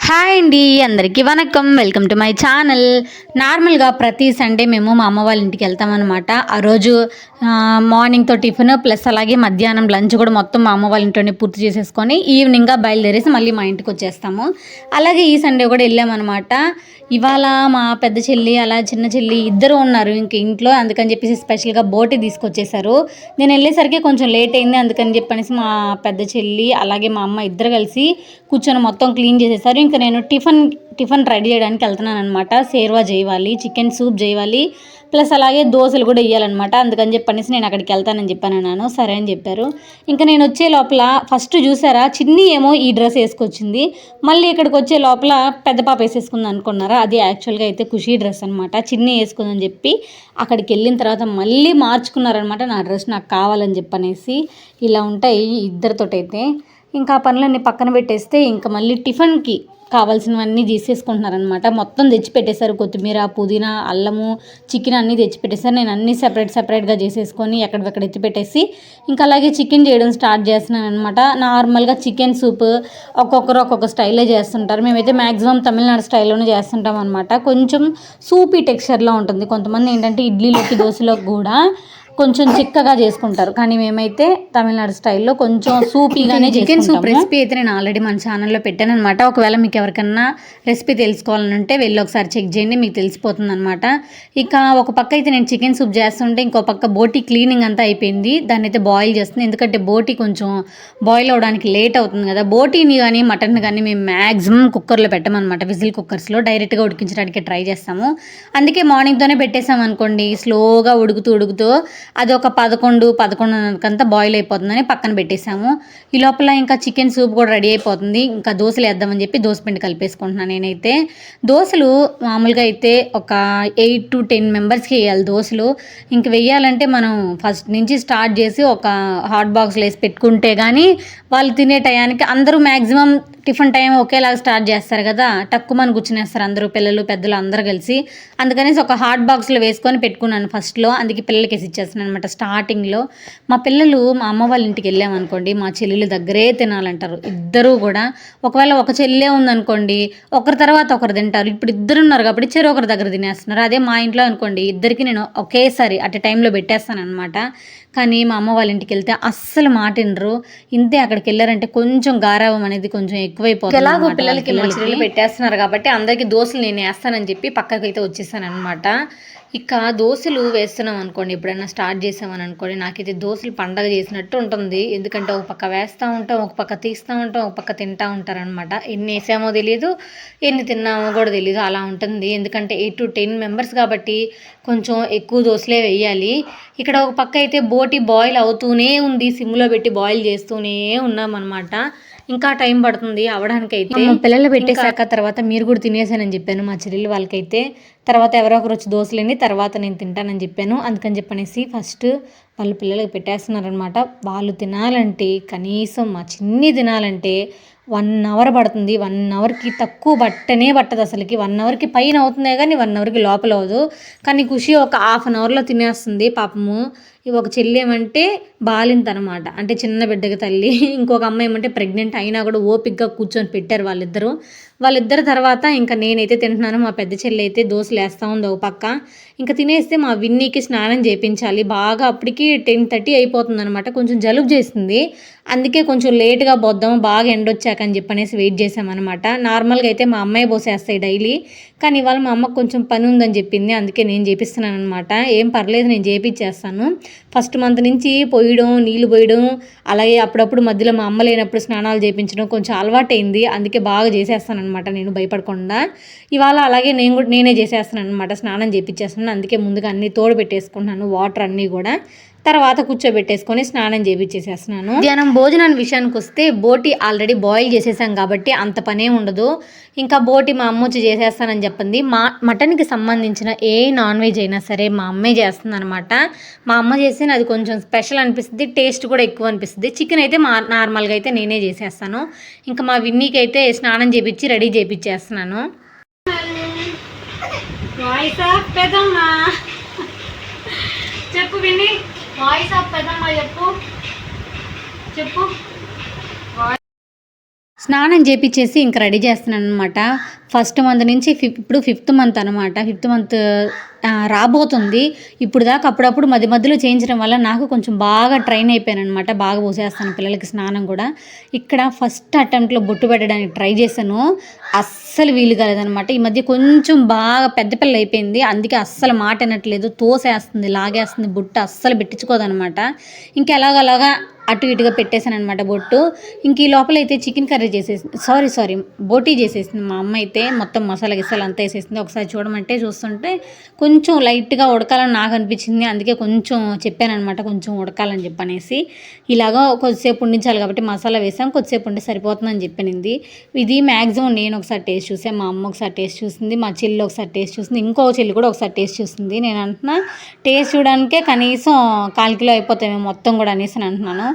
Hi అండి అందరికీ వనకం వెల్కమ్ టు మై ఛానల్. నార్మల్గా ప్రతి సండే మేము మా అమ్మ వాళ్ళ ఇంటికి వెళ్తామన్నమాట. ఆ రోజు మార్నింగ్తో టిఫిన్ ప్లస్ అలాగే మధ్యాహ్నం లంచ్ కూడా మొత్తం మా అమ్మ వాళ్ళ ఇంట్లోనే పూర్తి చేసేసుకొని ఈవినింగ్గా బయలుదేరేసి మళ్ళీ మా ఇంటికి వచ్చేస్తాము. అలాగే ఈ సండే కూడా వెళ్ళామన్నమాట. ఇవాళ మా పెద్ద చెల్లి అలా చిన్న చెల్లి ఇద్దరు ఉన్నారు ఇంక ఇంట్లో. అందుకని చెప్పేసి స్పెషల్గా బోటి తీసుకొచ్చేసారు నేను వెళ్ళేసరికి కొంచెం లేట్ అయింది. అందుకని చెప్పనేసి మా పెద్ద చెల్లి అలాగే మా అమ్మ ఇద్దరు కలిసి కూర్చొని మొత్తం క్లీన్ చేసేసారు. ఇంకా నేను టిఫిన్ టిఫిన్ రెడీ చేయడానికి వెళ్తున్నాను అనమాట సేర్వా చేయాలి చికెన్ సూప్ చేయాలి ప్లస్ అలాగే దోశలు కూడా వేయాలన్నమాట అందుకని చెప్పనేసి నేను అక్కడికి వెళ్తానని చెప్పాను అన్నాను సరే అని చెప్పారు. ఇంకా నేను వచ్చే లోపల ఫస్ట్ చూసారా చిన్ని ఏమో ఈ డ్రెస్ వేసుకొచ్చింది. మళ్ళీ ఇక్కడికి వచ్చే లోపల పెద్ద పాప వేసేసుకుంది అనుకున్నారా? అది యాక్చువల్గా అయితే ఖుషీ డ్రెస్ అనమాట చిన్ని వేసుకుందని చెప్పి అక్కడికి వెళ్ళిన తర్వాత మళ్ళీ మార్చుకున్నారనమాట నా డ్రెస్ నాకు కావాలని చెప్పనేసి. ఇలా ఉంటాయి ఇద్దరితోటైతే. ఇంకా పనులన్నీ పక్కన పెట్టేస్తే ఇంకా మళ్ళీ టిఫిన్కి కావాల్సినవన్నీ తీసేసుకుంటున్నారనమాట మొత్తం తెచ్చి పెట్టేశారు కొత్తిమీర పుదీనా అల్లము చికెన్ అన్నీ తెచ్చి పెట్టేశారు నేను అన్నీ సెపరేట్ సెపరేట్గా చేసేసుకొని ఎక్కడికక్కడ ఎత్తి పెట్టేసి ఇంకా అలాగే చికెన్ చేయడం స్టార్ట్ చేస్తున్నాను అనమాట నార్మల్గా చికెన్ సూప్ ఒక్కొక్కరు ఒక్కొక్క స్టైల్లో చేస్తుంటారు. మేమైతే మ్యాక్సిమం తమిళనాడు స్టైల్లోనే చేస్తుంటాం అనమాట కొంచెం సూపీ టెక్స్చర్లో ఉంటుంది. కొంతమంది ఏంటంటే ఇడ్లీలోకి దోశలోకి కూడా కొంచెం చిక్కగా చేసుకుంటారు. కానీ మేమైతే తమిళనాడు స్టైల్లో కొంచెం సూపీగానే చికెన్ సూప్ రెసిపీ అయితే నేను ఆల్రెడీ మన ఛానల్లో పెట్టాను అనమాట ఒకవేళ మీకు ఎవరికన్నా రెసిపీ తెలుసుకోవాలంటే వెళ్ళి ఒకసారి చెక్ చేయండి మీకు తెలిసిపోతుంది అనమాట ఇక ఒక పక్క అయితే నేను చికెన్ సూప్ చేస్తుంటే ఇంకో పక్క బోటి క్లీనింగ్ అంతా అయిపోయింది. దాన్ని అయితే బాయిల్ చేస్తుంది. ఎందుకంటే బోటి కొంచెం బాయిల్ అవడానికి లేట్ అవుతుంది కదా. బోటీని కానీ మటన్ కానీ మేము మ్యాక్సిమం కుక్కర్లో పెట్టమన్నమాట. విజిల్ కుక్కర్స్లో డైరెక్ట్గా ఉడికించడానికి ట్రై చేస్తాము. అందుకే మార్నింగ్తోనే పెట్టేసాం అనుకోండి స్లోగా ఉడుకుతూ ఉడుకుతూ అది ఒక పదకొండు పదకొండున్నరకంతా బాయిల్ అయిపోతుందని పక్కన పెట్టేసాము ఈ లోపల ఇంకా చికెన్ సూప్ కూడా రెడీ అయిపోతుంది. ఇంకా దోశలు వేద్దామని చెప్పి దోశ పిండి కలిపేసుకుంటున్నాను నేనైతే. దోశలు మామూలుగా అయితే ఒక ఎయిట్ టు టెన్ మెంబర్స్కి వేయాలి దోశలు. ఇంక వెయ్యాలంటే మనం ఫస్ట్ నుంచి స్టార్ట్ చేసి ఒక హాట్ బాక్స్లో వేసి పెట్టుకుంటే కానీ వాళ్ళు తినే టయానికి అందరూ మ్యాక్సిమం టిఫిన్ టైం ఒకేలాగా స్టార్ట్ చేస్తారు కదా. టక్కుమని కూర్చునేస్తారు అందరూ పిల్లలు పెద్దలు అందరూ కలిసి. అందుకనేసి ఒక హాట్ బాక్స్లో వేసుకొని పెట్టుకున్నాను ఫస్ట్లో అందుకే పిల్లలకి వేసి ఇచ్చేస్తున్నాను అనమాట స్టార్టింగ్లో మా పిల్లలు మా అమ్మ వాళ్ళ ఇంటికి వెళ్ళామనుకోండి మా చెల్లెలు దగ్గరే తినాలంటారు. ఇద్దరూ కూడా ఒకవేళ ఒక చెల్లె ఉందనుకోండి ఒకరి తర్వాత ఒకరు తింటారు. ఇప్పుడు ఇద్దరు ఉన్నారు కాబట్టి చెరు ఒకరి దగ్గర తినేస్తున్నారు. అదే మా ఇంట్లో అనుకోండి ఇద్దరికి నేను ఒకేసారి అట్ టైంలో పెట్టేస్తాను అనమాట కానీ మా అమ్మ వాళ్ళ ఇంటికి వెళ్తే అస్సలు మాట వినరు. ఇంతే అక్కడికి వెళ్ళారంటే కొంచెం గారావం అనేది కొంచెం ఎక్కువైపోతుంది ఎలాగో పిల్లలకి మా చెల్లెలు పెట్టేస్తున్నారు కాబట్టి అందరికీ దోశలు నేను వేస్తానని చెప్పి పక్కకి అయితే వచ్చేసాను అనమాట ఇక దోశలు వేస్తున్నాం అనుకోండి ఎప్పుడైనా స్టార్ట్ చేసామని అనుకోండి నాకైతే దోశలు పండగ చేసినట్టు ఉంటుంది. ఎందుకంటే ఒక పక్క వేస్తూ ఉంటాం ఒక పక్క తీస్తూ ఉంటాం ఒక పక్క తింటూ ఉంటారనమాట ఎన్ని వేసామో తెలియదు ఎన్ని తిన్నామో కూడా తెలియదు అలా ఉంటుంది. ఎందుకంటే ఎయిట్ టు టెన్ మెంబర్స్ కాబట్టి కొంచెం ఎక్కువ దోశలే వేయాలి. ఇక్కడ ఒక పక్క అయితే బోటి బాయిల్ అవుతూనే ఉంది. సిమ్లో పెట్టి బాయిల్ చేస్తూనే ఉన్నామన్నమాట. ఇంకా టైం పడుతుంది అవడానికి అయితే పిల్లలు పెట్టేశాక తర్వాత మీరు కూడా తినేసానని చెప్పాను మా చెల్లెలు వాళ్ళకైతే. తర్వాత ఎవరో ఒకరు వచ్చి దోశలేని తర్వాత నేను తింటానని చెప్పాను. అందుకని చెప్పనేసి ఫస్ట్ వాళ్ళు పిల్లలకి పెట్టేస్తున్నారనమాట వాళ్ళు తినాలంటే కనీసం మా చిన్ని తినాలంటే వన్ అవర్ పడుతుంది. వన్ అవర్కి తక్కువ బట్టనే పట్టదు అసలుకి. వన్ అవర్కి పైన అవుతుందే కానీ వన్ అవర్కి లోపల అవదు కానీ ఖుషి ఒక హాఫ్ అన్ అవర్లో తినేస్తుంది పాపము. ఒక చెల్లి ఏమంటే బాలింత అనమాట అంటే చిన్న బిడ్డకి తల్లి. ఇంకొక అమ్మాయి ఏమంటే ప్రెగ్నెంట్ అయినా కూడా ఓపిక్గా కూర్చొని పెట్టారు వాళ్ళిద్దరూ. వాళ్ళిద్దరి తర్వాత ఇంకా నేనైతే తింటున్నాను. మా పెద్ద చెల్లి అయితే దోశలు వేస్తూ ఉంది ఒక పక్క. ఇంకా తినేస్తే మా విన్నీకి స్నానం చేయించాలి బాగా అప్పటికి టెన్ థర్టీ అయిపోతుంది అనమాట కొంచెం జలుబు చేసింది. అందుకే కొంచెం లేట్గా పోద్దాం బాగా ఎండొచ్చాక అని చెప్పనేసి వెయిట్ చేసామన్నమాట నార్మల్గా అయితే మా అమ్మాయి పోసేస్తాయి డైలీ. కానీ ఇవాళ మా అమ్మకు కొంచెం పని ఉందని చెప్పింది. అందుకే నేను చేపిస్తున్నాను అనమాట ఏం పర్లేదు నేను చేపించేస్తాను ఫస్ట్ మంత్ నుంచి పోయడం నీళ్ళు పోయడం అలాగే అప్పుడప్పుడు మధ్యలో మా అమ్మ లేనప్పుడు స్నానాలు చేయించడం కొంచెం అలవాటైంది. అందుకే బాగా చేసేస్తానమాట నేను భయపడకుండా. ఇవాళ అలాగే నేను కూడా నేనే చేసేస్తాను అనమాట స్నానం చేయించేస్తున్నాను అందుకే ముందుగా అన్నీ తోడు పెట్టేసుకుంటున్నాను వాటర్ అన్నీ కూడా. తర్వాత కూర్చోబెట్టేసుకొని స్నానం చేపించేసేస్తున్నాను మధ్యాహ్నం భోజనం విషయానికి వస్తే బోటి ఆల్రెడీ బాయిల్ చేసేసాం కాబట్టి అంత పనే ఉండదు. ఇంకా బోటి మా అమ్మ వచ్చి చేసేస్తానని చెప్పింది. మా మటన్కి సంబంధించిన ఏ నాన్ వెజ్ అయినా సరే మా అమ్మే చేస్తుంది అనమాట మా అమ్మ చేస్తే అది కొంచెం స్పెషల్ అనిపిస్తుంది టేస్ట్ కూడా ఎక్కువ అనిపిస్తుంది. చికెన్ అయితే మా నార్మల్గా అయితే నేనే చేసేస్తాను. ఇంకా మా విన్నీకి అయితే స్నానం చేపించి రెడీ చేపించేస్తున్నాను చెప్పు విన్నీ. వాయిస్ ఆఫ్ పెద్దమ్మ చెప్పు. చెప్పు. స్నానం చేపించేసి ఇంక రెడీ చేస్తున్నాను అనమాట ఫస్ట్ మంత్ నుంచి ఫిఫ్ ఇప్పుడు ఫిఫ్త్ మంత్ అనమాట ఫిఫ్త్ మంత్ రాబోతుంది. ఇప్పుడు దాకా అప్పుడప్పుడు మధ్య మధ్యలో చేయించడం వల్ల నాకు కొంచెం బాగా ట్రైన్ అయిపోయాను అనమాట బాగా పోసేస్తాను పిల్లలకి స్నానం కూడా. ఇక్కడ ఫస్ట్ అటెంప్ట్లో బొట్టు పెట్టడానికి ట్రై చేశాను. అస్సలు వీలు కాలేదనమాట ఈ మధ్య కొంచెం బాగా పెద్ద పిల్ల అయిపోయింది. అందుకే అస్సలు మాట వినట్లేదు. తోసేస్తుంది లాగేస్తుంది బొట్టు అస్సలు పెట్టించుకోదనమాట ఇంకెలాగలాగా అటు ఇటుగా పెట్టేశాను అనమాట బొట్టు. ఇంక ఈ లోపల అయితే చికెన్ కర్రీ చేసేసి సారీ సారీ బోటీ చేసేసింది మా అమ్మ అయితే. మొత్తం మసాలా గిసాలు అంతా వేసేసింది. ఒకసారి చూడమంటే చూస్తుంటే కొంచెం లైట్గా ఉడకాలని నాకు అనిపించింది. అందుకే కొంచెం చెప్పానమాట కొంచెం ఉడకాలని చెప్పనేసి. ఇలాగా కొద్దిసేపు ఉండించాలి కాబట్టి మసాలా వేసాం. కొద్దిసేపు ఉంటే సరిపోతుందని చెప్పినింది. ఇది మ్యాక్సిమం నేను ఒకసారి టేస్ట్ చూసాను మా అమ్మ ఒకసారి టేస్ట్ చూసింది మా చెల్లి ఒకసారి టేస్ట్ చూసింది ఇంకో చెల్లి కూడా ఒకసారి టేస్ట్ చూసింది. నేను అంటున్నా టేస్ట్ చూడడానికే కనీసం కాల్ కిలో అయిపోతాయి మొత్తం కూడా అనేసి అని అంటున్నాను.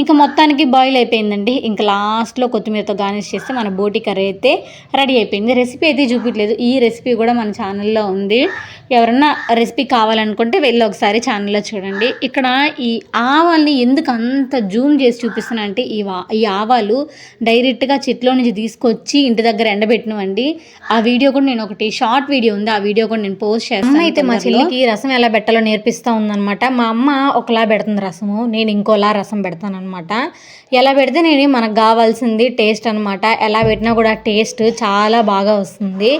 ఇంకా మొత్తానికి బాయిల్ అయిపోయిందండి. ఇంకా లాస్ట్లో కొత్తిమీరతో గార్నిష్ చేస్తే మన బోటి కర్రీ అయితే రెడీ అయిపోయింది. రెసిపీ అయితే చూపించలేదు ఈ రెసిపీ కూడా మన ఛానల్లో ఉంది. ఎవరన్నా రెసిపీ కావాలనుకుంటే వెళ్ళి ఒకసారి ఛానల్లో చూడండి. ఇక్కడ ఈ ఆవాల్ని ఎందుకు అంత జూమ్ చేసి చూపిస్తున్నా అంటే ఈ వా ఈ ఆవాలు డైరెక్ట్గా చెట్లో నుంచి తీసుకొచ్చి ఇంటి దగ్గర ఎండబెట్టినవండి. ఆ వీడియో కూడా నేను ఒకటి షార్ట్ వీడియో ఉంది. ఆ వీడియో కూడా నేను పోస్ట్ చేస్తాను అయితే మా చెల్లికి రసం ఎలా పెట్టాలో నేర్పిస్తూ ఉందన్నమాట. మా అమ్మ ఒకలా పెడుతుంది రసము నేను ఇంకోలా రసం పెడతాను అనమాట. ఎలా పెడితే నేను మనకు కావాల్సింది టేస్ట్ అనమాట. ఎలా పెట్టినా కూడా టేస్ట్ చాలా బాగా వస్తుంది.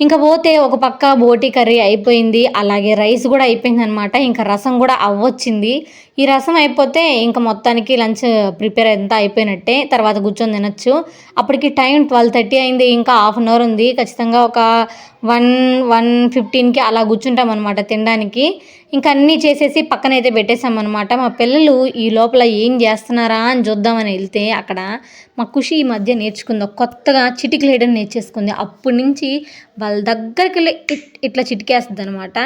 ఇంకా పోతే ఒక పక్క బోటి కర్రీ అయిపోయింది అలాగే రైస్ కూడా అయిపోయింది అనమాట ఇంకా రసం కూడా అవ్వొచ్చింది. ఈ రసం అయిపోతే ఇంకా మొత్తానికి లంచ్ ప్రిపేర్ అంతా అయిపోయినట్టే తర్వాత కూర్చొని తినొచ్చు. అప్పటికి టైం ట్వెల్వ్ థర్టీ అయింది ఇంకా హాఫ్ అన్ అవర్ ఉంది. ఖచ్చితంగా ఒక వన్ వన్ ఫిఫ్టీన్కి అలా కూర్చుంటాం అనమాట తినడానికి. ఇంకా అన్నీ చేసేసి పక్కన అయితే పెట్టేసామన్నమాట మా పిల్లలు ఈ లోపల ఏం చేస్తున్నారా అని చూద్దామని వెళ్తే అక్కడ మా ఖుషి ఈ మధ్య నేర్చుకుంది కొత్తగా చిటికలు వేయడం నేర్చేసుకుంది. అప్పటి నుంచి వాళ్ళ దగ్గరికి వెళ్ళి ఇట్- ఇట్లా చిటికేస్తుంది అనమాట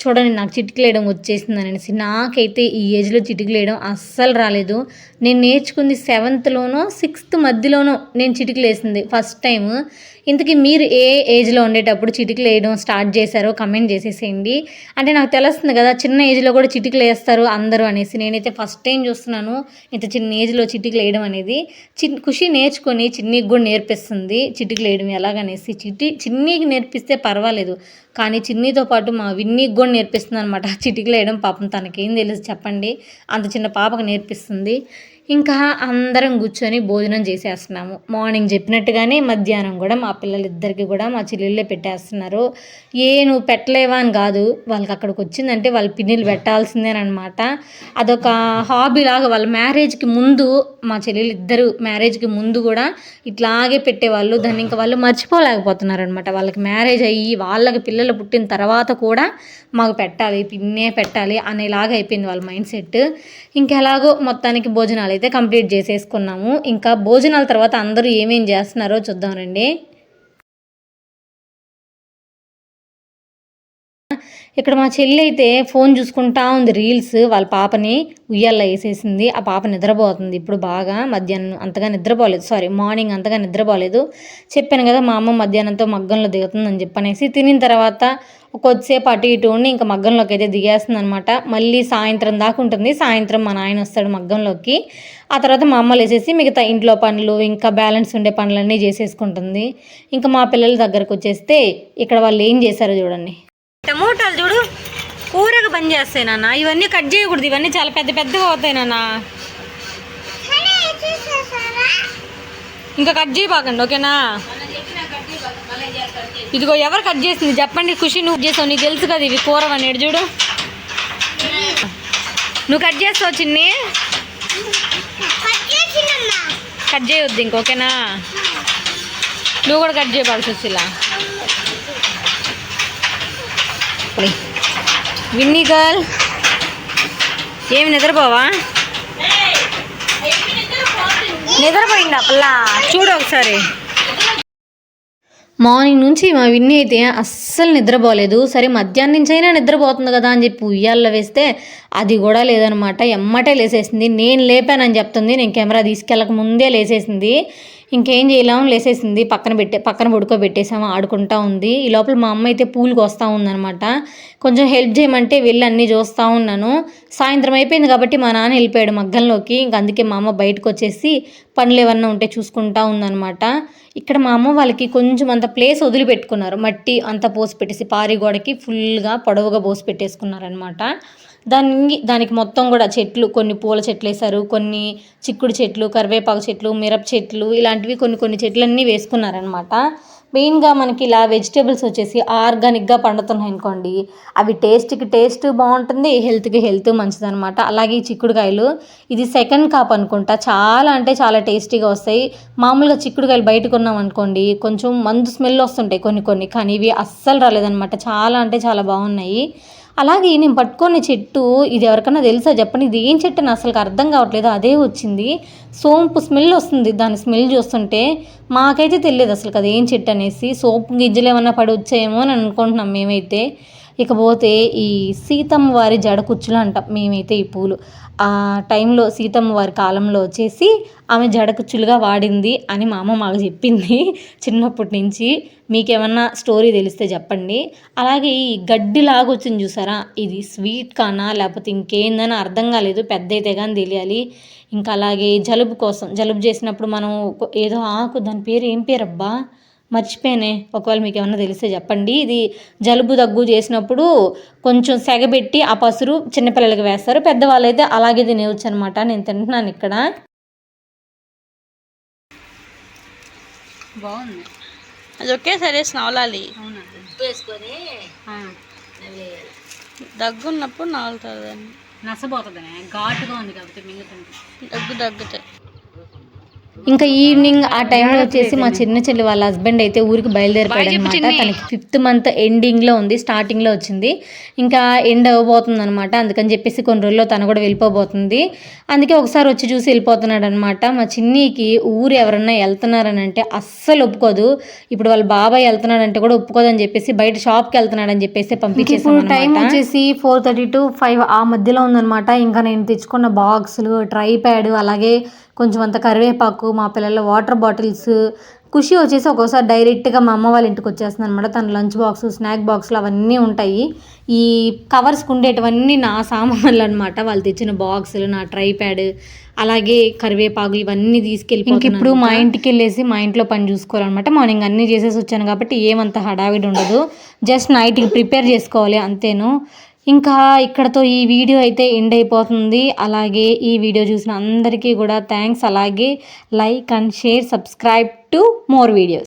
చూడండి నాకు చిటికలు వేయడం వచ్చేసింది అనేసి నాకైతే ఈ ఏజ్లో చిటికలు వేయడం అస్సలు రాలేదు. నేను నేర్చుకుంది సెవెంత్లోనో సిక్స్త్ మధ్యలోనో నేను చిటికలు వేసింది ఫస్ట్ టైం ఇంతకీ మీరు ఏ ఏజ్లో ఉండేటప్పుడు చిటికలు వేయడం స్టార్ట్ చేశారో కమెంట్ చేసేసేయండి. అంటే నాకు తెలుస్తుంది కదా చిన్న ఏజ్లో కూడా చిటికలు వేస్తారు అందరూ అనేసి. నేనైతే ఫస్ట్ టైం చూస్తున్నాను ఇంత చిన్న ఏజ్లో చిటికలు వేయడం అనేది. చిన్ ఖుషి నేర్చుకొని చిన్నీకి కూడా నేర్పిస్తుంది చిటికలు వేయడం ఎలాగనేసి. చిటి చిన్నీకి నేర్పిస్తే పర్వాలేదు. కానీ చిన్నీతో పాటు మా విన్నీకి కూడా నేర్పిస్తుంది అనమాట చిటికలు వేయడం పాపం తనకేం తెలుసు చెప్పండి. అంత చిన్న పాపకు నేర్పిస్తుంది. ఇంకా అందరం కూర్చొని భోజనం చేసేస్తున్నాము. మార్నింగ్ చెప్పినట్టుగానే మధ్యాహ్నం కూడా మా పిల్లలిద్దరికి కూడా మా చెల్లెళ్ళే పెట్టేస్తున్నారు. ఏ నువ్వు పెట్టలేవా అని కాదు వాళ్ళకి అక్కడికి వచ్చిందంటే వాళ్ళ పిన్నిలు పెట్టాల్సిందేనమాట అదొక హాబీ లాగా వాళ్ళ మ్యారేజ్కి ముందు మా చెల్లెలు ఇద్దరు మ్యారేజ్కి ముందు కూడా ఇట్లాగే పెట్టేవాళ్ళు. దాన్ని ఇంకా వాళ్ళు మర్చిపోలేకపోతున్నారు అనమాట వాళ్ళకి మ్యారేజ్ అయ్యి వాళ్ళకి పిల్లలు పుట్టిన తర్వాత కూడా మాకు పెట్టాలి పిన్నే పెట్టాలి అనేలాగా అయిపోయింది వాళ్ళ మైండ్ సెట్ ఇంకెలాగో మొత్తానికి భోజనాలు అయితే కంప్లీట్ చేసేసుకున్నాము. ఇంకా భోజనాల తర్వాత అందరూ ఏమేం చేస్తున్నారో చూద్దాం రండి. ఇక్కడ మా చెల్లి అయితే ఫోన్ చూసుకుంటా ఉంది రీల్స్ వాళ్ళ పాపని ఉయ్యాల్లో వేసేసింది. ఆ పాప నిద్రపోతుంది. ఇప్పుడు బాగా మధ్యాహ్నం అంతగా నిద్రపోలేదు. సారీ మార్నింగ్ అంతగా నిద్రపోలేదు. చెప్పాను కదా మా అమ్మ మధ్యాహ్నంతో మగ్గంలో దిగుతుందని చెప్పనేసి తినిన తర్వాత కొద్దిసేపు అటు ఇటు ఉండి ఇంకా మగ్గంలోకి అయితే దిగేస్తుంది అనమాట మళ్ళీ సాయంత్రం దాకా ఉంటుంది. సాయంత్రం మా నాయన వస్తాడు మగ్గంలోకి. ఆ తర్వాత మా అమ్మ లేసేసి మిగతా ఇంట్లో పనులు ఇంకా బ్యాలెన్స్ ఉండే పనులన్నీ చేసేసుకుంటుంది. ఇంకా మా పిల్లల దగ్గరకు వచ్చేస్తే ఇక్కడ వాళ్ళు ఏం చేశారో చూడండి. టమోటాలు చూడు కూరగా పని చేస్తాయి నాన్న. ఇవన్నీ కట్ చేయకూడదు ఇవన్నీ చాలా పెద్ద పెద్దగా అవుతాయి నాన్న. ఇంకా కట్ చేయబాకండి ఓకేనా? ఇదిగో ఎవరు కట్ చేసింది? చెప్పండి ఖుషి నువ్వు చేసావు నీకు తెలుసు కదా ఇవి కూర అనేది చూడు. నువ్వు కట్ చేస్తావు చిన్ని? కట్ చేయొద్దు ఇంకొకేనా నువ్వు కూడా కట్ చేయబాల్సి వచ్చి ఇలా విన్నీ గర్ల్ ఏమి నిద్రపోవా? నిద్రపోయిందా పిల్ల? చూడు ఒకసారి. మార్నింగ్ నుంచి మా విన్ని అయితే అస్సలు నిద్రపోలేదు. సరే మధ్యాహ్నం నుంచి అయినా నిద్రపోతుంది కదా అని చెప్పి ఉయ్యాల్లో వేస్తే అది కూడా లేదనమాట. ఎమ్మటే లేసేసింది. నేను లేపానని చెప్తుంది. నేను కెమెరా తీసుకెళ్ళక ముందే లేసేసింది. ఇంకేం చేయలేము లేసేసింది. పక్కన పెట్టే పక్కన పడుకోబెట్టేసాము ఆడుకుంటా ఉంది. ఈ లోపల మా అమ్మ అయితే పూలుకి వస్తూ ఉందనమాట కొంచెం హెల్ప్ చేయమంటే వెళ్ళి అన్నీ చూస్తూ ఉన్నాను. సాయంత్రం అయిపోయింది కాబట్టి మా నాన్న వెళ్ళిపోయాడు మగ్గంలోకి. ఇంక అందుకే మా అమ్మ బయటకు వచ్చేసి పనులు ఏమన్నా ఉంటే చూసుకుంటా ఉందనమాట ఇక్కడ మా అమ్మ వాళ్ళకి కొంచెం అంత ప్లేస్ వదిలిపెట్టుకున్నారు. మట్టి అంతా పోసి పెట్టేసి పారి గోడకి ఫుల్గా పొడవుగా పోసి పెట్టేసుకున్నారనమాట దాని దానికి మొత్తం కూడా చెట్లు కొన్ని పూల చెట్లు వేశారు కొన్ని చిక్కుడు చెట్లు కరివేపాకు చెట్లు మిరప చెట్లు ఇలాంటివి కొన్ని కొన్ని చెట్లన్నీ వేసుకున్నారనమాట మెయిన్గా మనకి ఇలా వెజిటేబుల్స్ వచ్చేసి ఆర్గానిక్గా పండుతున్నాయి అనుకోండి అవి టేస్ట్కి టేస్ట్ బాగుంటుంది హెల్త్కి హెల్త్ మంచిదనమాట అలాగే ఈ చిక్కుడుకాయలు ఇది సెకండ్ కాప్ అనుకుంటా చాలా అంటే చాలా టేస్టీగా వస్తాయి. మామూలుగా చిక్కుడుకాయలు బయట కొన్నాం అనుకోండి కొంచెం మందు స్మెల్ వస్తుంటాయి కొన్ని కొన్ని కానీ ఇవి అస్సలు రాలేదనమాట చాలా అంటే చాలా బాగున్నాయి. అలాగే నేను పట్టుకునే చెట్టు ఇది ఎవరికన్నా తెలుసా చెప్పండి. ఇది ఏం చెట్టు అని అసలు అర్థం కావట్లేదు. అదే వచ్చింది. సోంపు స్మెల్ వస్తుంది. దాని స్మెల్ చూస్తుంటే మాకైతే తెలియదు అసలు అది ఏం చెట్టు అనేసి. సోపు గింజలు ఏమన్నా పడి వచ్చాయేమో అని అనుకుంటున్నాం మేమైతే. ఇకపోతే ఈ సీతమ్మ వారి జడ కుచ్చులు అంటాం మేమైతే ఈ పూలు. ఆ టైంలో సీతమ్మ వారి కాలంలో వచ్చేసి ఆమె జడకుచ్చులుగా వాడింది అని మా అమ్మ మాకు చెప్పింది చిన్నప్పటి నుంచి. మీకేమన్నా స్టోరీ తెలిస్తే చెప్పండి. అలాగే ఈ గడ్డి లాగా వచ్చింది చూసారా? ఇది స్వీట్ కానా? లేకపోతే ఇంకేందని అర్థం కాలేదు. పెద్ద అయితే కానీ తెలియాలి. ఇంకా అలాగే జలుబు కోసం జలుబు చేసినప్పుడు మనం ఏదో ఆకు దాని పేరు ఏం పేరు అబ్బా మర్చిపోయానే. ఒకవేళ మీకు ఏమన్నా తెలిస్తే చెప్పండి. ఇది జలుబు దగ్గు చేసినప్పుడు కొంచెం సెగబెట్టి ఆ పసురు చిన్నపిల్లలకి వేస్తారు. పెద్దవాళ్ళు అయితే అలాగే తినేవచ్చు అనమాట నేను తింటున్నాను ఇక్కడ. బాగుంది. అది ఒకేసారి నవలాలి. అవునా వేసుకొని దగ్గు ఉన్నప్పుడు నవలుతుంది అని నసపోతుందనే ఘాటుగా ఉంది కాబట్టి మింగుతుంది దగ్గు దగ్గుతే. ఇంకా ఈవినింగ్ ఆ టైంలో వచ్చేసి మా చిన్న చెల్లి వాళ్ళ హస్బెండ్ అయితే ఊరికి బయలుదేరిపోయాడు అనమాట తనకి ఫిఫ్త్ మంత్ ఎండింగ్లో ఉంది స్టార్టింగ్లో వచ్చింది. ఇంకా ఎండ్ అవ్వబోతుంది అనమాట అందుకని చెప్పేసి కొన్ని రోజుల్లో తను కూడా వెళ్ళిపోబోతుంది. అందుకే ఒకసారి వచ్చి చూసి వెళ్ళిపోతున్నాడు అనమాట మా చిన్నీకి ఊరు ఎవరన్నా వెళ్తున్నారని అంటే అస్సలు ఒప్పుకోదు. ఇప్పుడు వాళ్ళ బాబాయ్ వెళ్తున్నాడంటే కూడా ఒప్పుకోదని చెప్పేసి బయట షాప్కి వెళ్తున్నాడని చెప్పేసి పంపించేసి టైం వచ్చేసి ఫోర్ థర్టీ టు ఫైవ్ ఆ మధ్యలో ఉందన్నమాట. ఇంకా నేను తెచ్చుకున్న బాక్సులు ట్రై ప్యాడ్ అలాగే కొంచెం అంత కరివేపాకు మా పిల్లల వాటర్ బాటిల్స్ ఖుషి వచ్చేసి ఒక్కోసారి డైరెక్ట్గా మా అమ్మ వాళ్ళ ఇంటికి వచ్చేస్తుంది అనమాట తన లంచ్ బాక్స్ స్నాక్ బాక్స్లు అవన్నీ ఉంటాయి. ఈ కవర్స్కి ఉండేటివన్నీ నా సామాన్లు అనమాట వాళ్ళు తెచ్చిన బాక్సులు నా ట్రై ప్యాడ్ అలాగే కరివేపాకు ఇవన్నీ తీసుకెళ్ళి ఇంక ఇప్పుడు మా ఇంటికి వెళ్ళేసి మా ఇంట్లో పని చూసుకోవాలన్నమాట. మార్నింగ్ అన్నీ చేసేసి వచ్చాను కాబట్టి ఏమంత హడావిడి ఉండదు. జస్ట్ నైట్కి ప్రిపేర్ చేసుకోవాలి అంతేను. ఇంకా ఇక్కడతో ఈ వీడియో అయితే ఎండ్ అయిపోతుంది. అలాగే ఈ వీడియో చూసిన అందరికీ కూడా థ్యాంక్స్. అలాగే like and share subscribe to more videos.